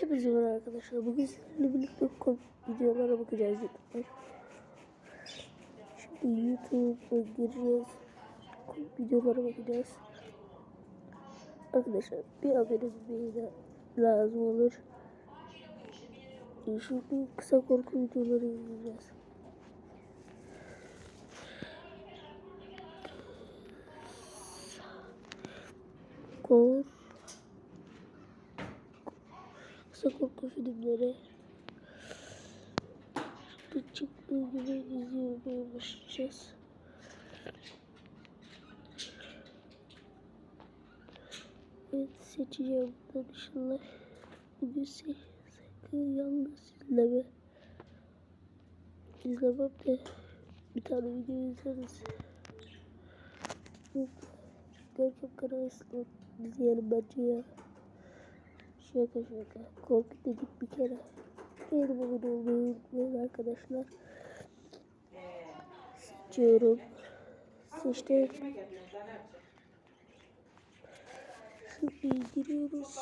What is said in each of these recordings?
Hepinize merhaba arkadaşlar. Bugün sizinle birlikte videolara bakacağız YouTube'dan. Şimdi YouTube'a gireceğiz. Videolara bakacağız. Arkadaşlar bir abone bir lazım olur. Şimdi kısa korku videoları izleyeceğiz. Kor kısa korku filmleri bir çıktığı gibi izlemeye başlayacağız. Evet seçeceğim buradan inşallah. Bugün se- sakın yalnız izleme. İzlemem de bir tane video izleriz. Görkem kanalısını izleyelim bence ya. Şaka şaka. Korku dedik bir kere. Benim olmayı unutmayın arkadaşlar. Seçiyorum. Seçtim. Şimdi giriyoruz.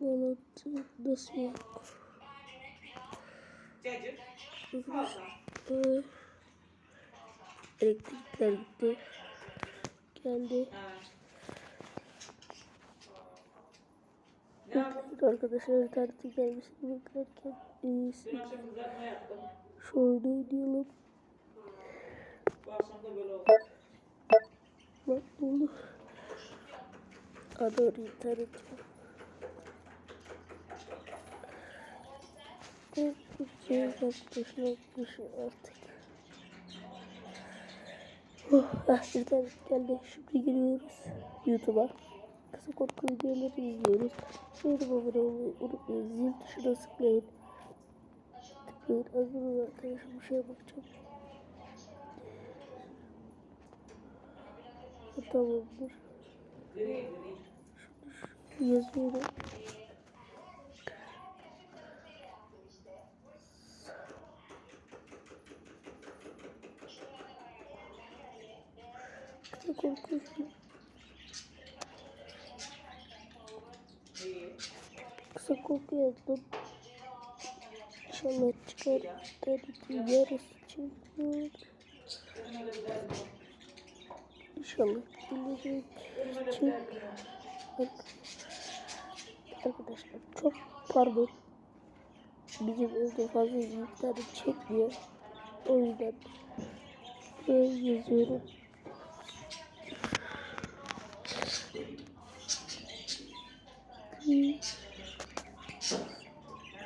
Bağlantı nasıl yok? Ee, elektrikler gitti. Geldi. Evet arkadaşlar internete gelmesini beklerken iyisi. Oyunu oynayalım. Bak bunu. Ador internet. Korkunç yaklaşmış artık. Oh, ah, internet geldi. Şimdi giriyoruz YouTube'a. Kısa korku videoları izliyoruz. Beğenip abone olmayı unutmayın. Zil tuşuna tıklayın. Tıklayın. Az sonra arkadaşlar bir şeye bakacağım. Tamamdır. Şunu yazıyorum. Kısa korku film. Yazdım. İnşallah çıkar. İnternetin yarısı çıkıyor. İnşallah gelecek. Çık. Arkadaşlar çok pardon. Bizim evde fazla internet çekmiyor. O yüzden böyle yazıyorum.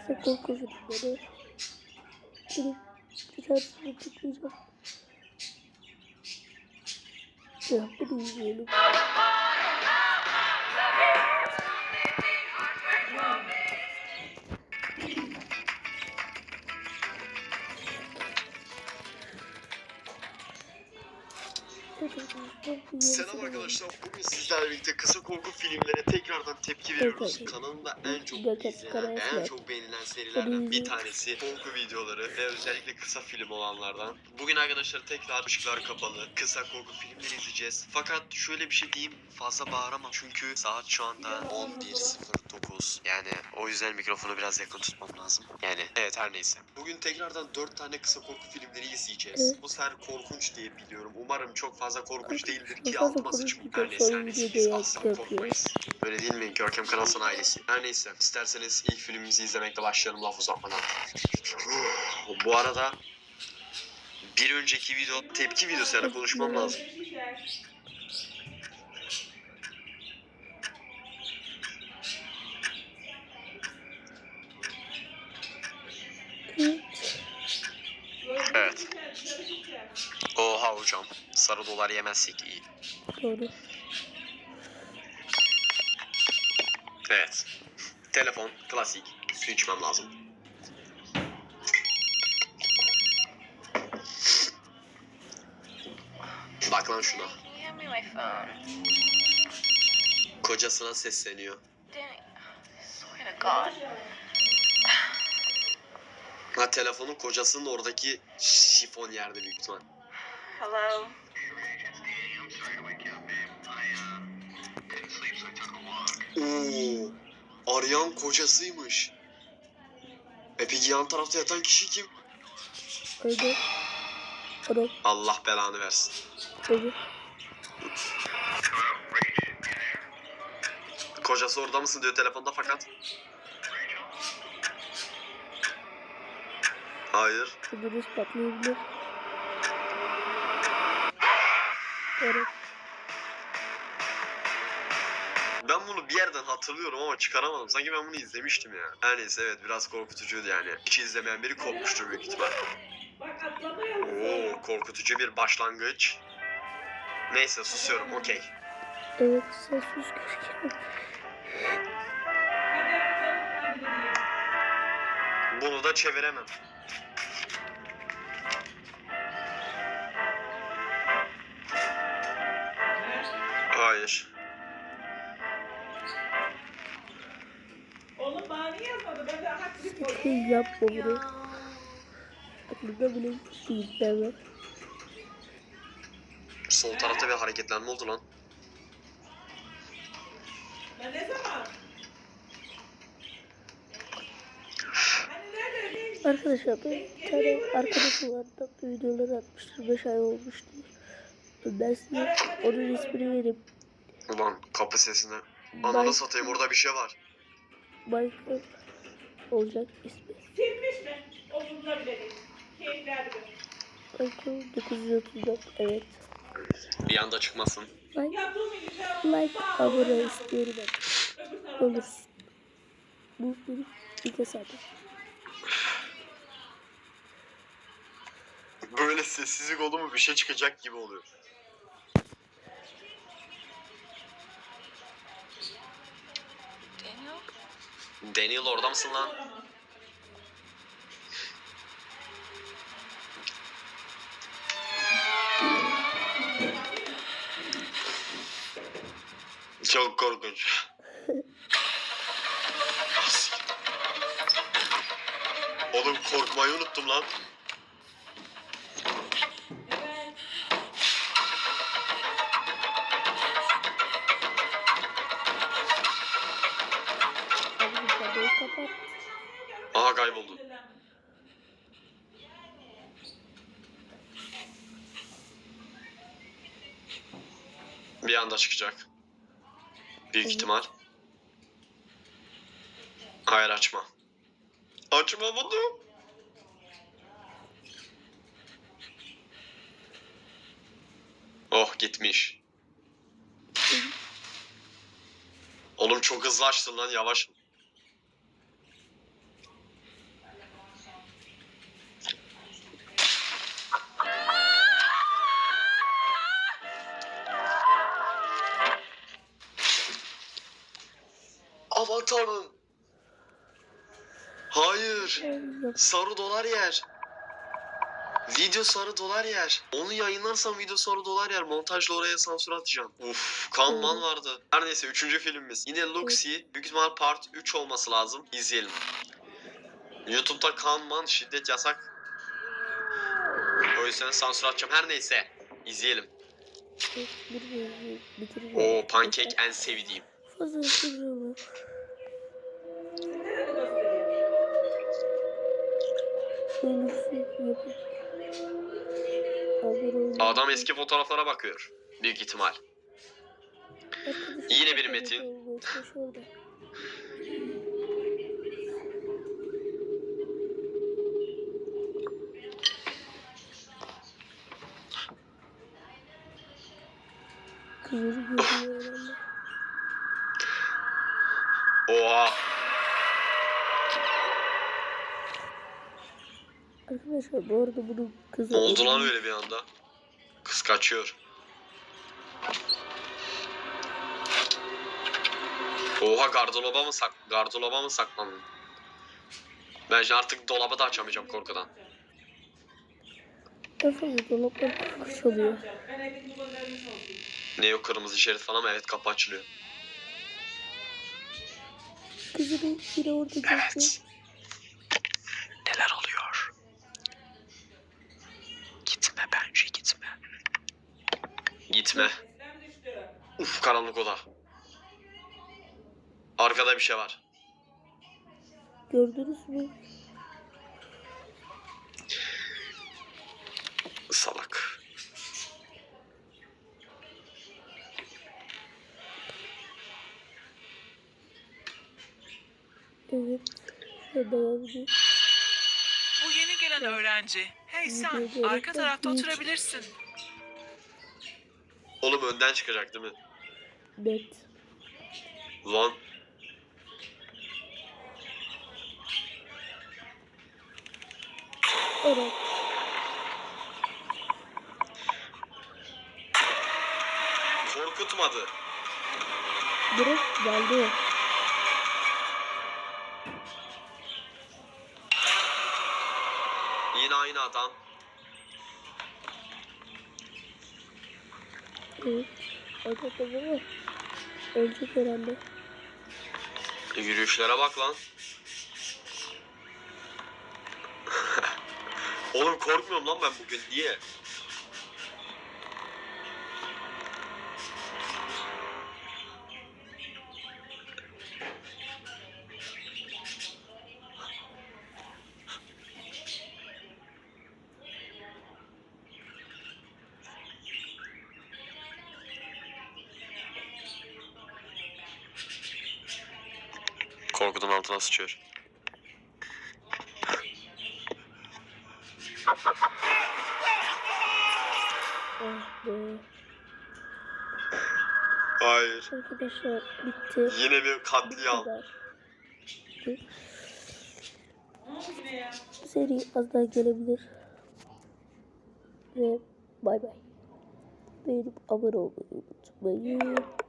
Kısa korku filmleri. Şimdi içerisine tıklayacağım. Ya bunu izleyelim. Selam arkadaşlar. Bugün sizlerle birlikte kısa korku filmlerine tekrardan tepki veriyoruz. Evet. Kanalımda en çok izlenen, en çok beğenilen serilerden bir tanesi korku videoları ve özellikle kısa film olanlardan. Bugün arkadaşlar tekrar ışıklar kapalı, kısa korku filmleri izleyeceğiz. Fakat şöyle bir şey diyeyim, fazla bağıramam çünkü saat şu anda 11.09. Yani o yüzden mikrofonu biraz yakın tutmam lazım. Yani evet her neyse. Bugün tekrardan 4 tane kısa korku filmleri izleyeceğiz. Evet. Bu sefer korkunç diye biliyorum. Umarım çok fazla korkunç değildir ki Fazla altıma değil, Her neyse her neyse asla korkmayız. Öyle değil mi Görkem Kanalsın ailesi? Her neyse isterseniz ilk filmimizi izlemekle başlayalım laf uzatmadan. Bu arada bir önceki video tepki videosu yani konuşmam lazım. Evet. Oha hocam. Sarı dolar yemezsek iyi. Doğru. Evet. Telefon klasik. Su içmem lazım. Bak lan şuna. Kocasına sesleniyor. Ha telefonun kocasının oradaki şifon yerde büyük ihtimal. Hello? Oo arayan kocasıymış. E peki yan tarafta yatan kişi kim? Öyle. Adam. Allah belanı versin. Öyle. Kocası orada mısın diyor telefonda fakat. Hayır. Ödünüz patlayabilir. Evet. Ben bunu bir yerden hatırlıyorum ama çıkaramadım. Sanki ben bunu izlemiştim ya. Her neyse evet biraz korkutucuydu yani. Hiç izlemeyen biri korkmuştur büyük ihtimal. Oo korkutucu bir başlangıç. Neyse susuyorum okey. Evet sen sus. Bunu da çeviremem. Hayır. Oğlum bana niye yazmadı? Ben de haklı koydum. Şey yapma bunu. Aklımda bile değil deme. Sol tarafta bir hareketlenme oldu lan. Ben ne zaman? Hani? Arkadaşlar bir tane arkadaşım var. Tatlı videoları atmıştır. 5 ay olmuştu. Ben size onun ismini vereyim. Ulan kapı sesine. Ananı satayım orada bir şey var. Michael olacak ismi. Silmiş mi? Omuzda bile değil. Keyifler bilir. Michael 934 evet. Bir anda çıkmasın. Like, Ya bu bilgisayar like abone istiyorum ben. Olursun. Bu benim ilk hesabım. Böyle sessizlik oldu mu bir şey çıkacak gibi oluyor. Daniel orada mısın lan? Çok korkunç. Oğlum korkmayı unuttum lan. Kapat. Aha kayboldu. Bir anda çıkacak. Büyük Evet. ihtimal. Hayır açma. Açma bunu. Oh gitmiş. Oğlum çok hızlı açtın lan yavaş. Aman tanrım. Hayır. Yok. Sarı dolar yer. Video sarı dolar yer. Onu yayınlarsam video sarı dolar yer. Montajla oraya sansür atacağım. Uf, kanman Hmm. vardı. Her neyse üçüncü filmimiz. Yine Luxy. Büyük ihtimal part 3 olması lazım. İzleyelim. YouTube'da kanman şiddet yasak. O yüzden sansür atacağım. Her neyse. İzleyelim. Bir bir bitireceğim. O pankek en sevdiğim. Adam eski fotoğraflara bakıyor. Büyük ihtimal. Yine bir metin. olun. Koş orada. Kızıl görüyor herhalde. Oha. Arkadaşlar bu arada bunu kızı Ne oldu lan öyle bir anda? Kız kaçıyor. Oha gardıroba mı sak gardıroba mı saklandın? Ben artık dolabı da açamayacağım korkudan. Efendim dolaplar soldum. Ne o kırmızı şerit falan mı? Evet kapı açılıyor. Kızının biri orada geçti. Evet. Neler oluyor? Gitme bence gitme. Karanlık oda. Arkada bir şey var. Gördünüz mü? Salak. Evet. Devam. Bu yeni gelen öğrenci. Hey sen, arka tarafta oturabilirsin. Oğlum önden çıkacak değil mi? Net. Lan. Evet. Korkutmadı. Direkt geldi. Yine aynı adam. Evet. Evet ama ölecek herhalde. E, Yürüyüşlere bak lan. Oğlum korkmuyorum lan ben bugün. Niye? Korkudan altına sıçıyor. Ah be. Hayır. Arkadaşlar bitti. Yine bir katliam. Seri az daha gelebilir. Ve bay bay. Beğenip abone olmayı unutmayın.